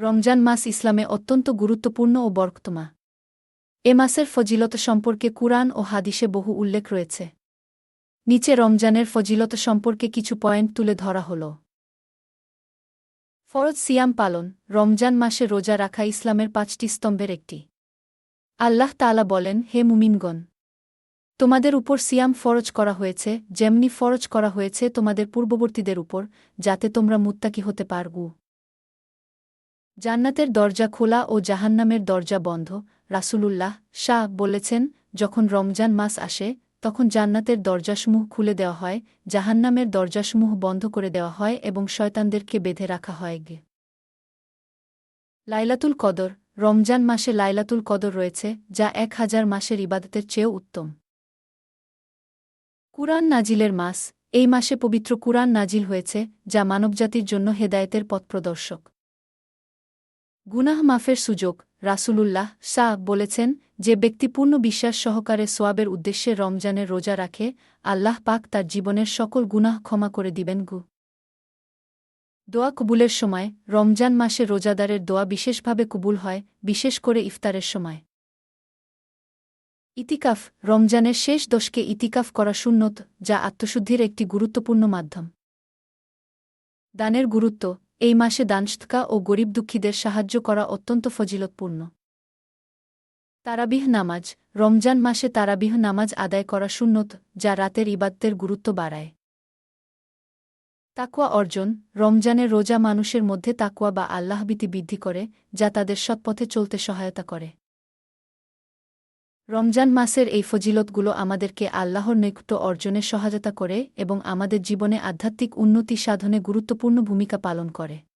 রমজান মাস ইসলামে অত্যন্ত গুরুত্বপূর্ণ ও বরকতমা। এ মাসের ফজিলত সম্পর্কে কুরআন ও হাদিসে বহু উল্লেখ রয়েছে। নিচে রমজানের ফজিলত সম্পর্কে কিছু পয়েন্ট তুলে ধরা হল। ফরজ সিয়াম পালন, রমজান মাসে রোজা রাখা ইসলামের পাঁচটি স্তম্ভের একটি। আল্লাহ তালা বলেন, হে মুমিনগণ, তোমাদের উপর সিয়াম ফরজ করা হয়েছে, যেমনি ফরজ করা হয়েছে তোমাদের পূর্ববর্তীদের উপর, যাতে তোমরা মুত্তাকি হতে পারগু। জান্নাতের দরজা খোলা ও জাহান্নামের দরজা বন্ধ, রাসূলুল্লাহ শাহ বলেছেন, যখন রমজান মাস আসে, তখন জান্নাতের দরজাসমূহ খুলে দেওয়া হয়, জাহান্নামের দরজাসমূহ বন্ধ করে দেওয়া হয় এবং শয়তানদেরকে বেঁধে রাখা হয় গে। লাইলাতুল কদর, রমজান মাসে লাইলাতুল কদর রয়েছে, যা এক হাজার মাসের ইবাদতের চেয়েও উত্তম। কুরআন নাজিলের মাস, এই মাসে পবিত্র কুরআন নাজিল হয়েছে, যা মানবজাতির জন্য হেদায়েতের পথপ্রদর্শক গুনাহ মাফের সুযোগ, রাসূলুল্লাহ শাহ বলেছেন যে ব্যক্তি পূর্ণ বিশ্বাস সহকারে সোয়াবের উদ্দেশ্যে রমজানের রোজা রাখে, আল্লাহ পাক তার জীবনের সকল গুনাহ ক্ষমা করে দিবেন গু। দোয়া কবুলের সময়, রমজান মাসে রোজাদারের দোয়া বিশেষভাবে কবুল হয়, বিশেষ করে ইফতারের সময়। ইতিকাফ, রমজানের শেষ দশকে ইতিকাফ করা শূন্যত যা আত্মশুদ্ধির একটি গুরুত্বপূর্ণ মাধ্যম। দানের গুরুত্ব এই মাসে দানস্তকা ও গরিব দুঃখীদের সাহায্য করা অত্যন্ত ফজিলতপূর্ণ। তারাবিহ নামাজ, রমজান মাসে তারাবিহ নামাজ আদায় করা শূন্যত যা রাতের ইবাদ্যের গুরুত্ব বাড়ায়। তাকুয়া অর্জন রমজানের রোজা মানুষের মধ্যে তাকুয়া বা আল্লাহবিতি বৃদ্ধি করে, যা তাদের সৎপথে চলতে সহায়তা করে। রমজান মাসের এই ফজিলতগুলো আমাদেরকে আল্লাহর নৈকট্য অর্জনে সহায়তা করে এবং আমাদের জীবনে আধ্যাত্মিক উন্নতি সাধনে গুরুত্বপূর্ণ ভূমিকা পালন করে।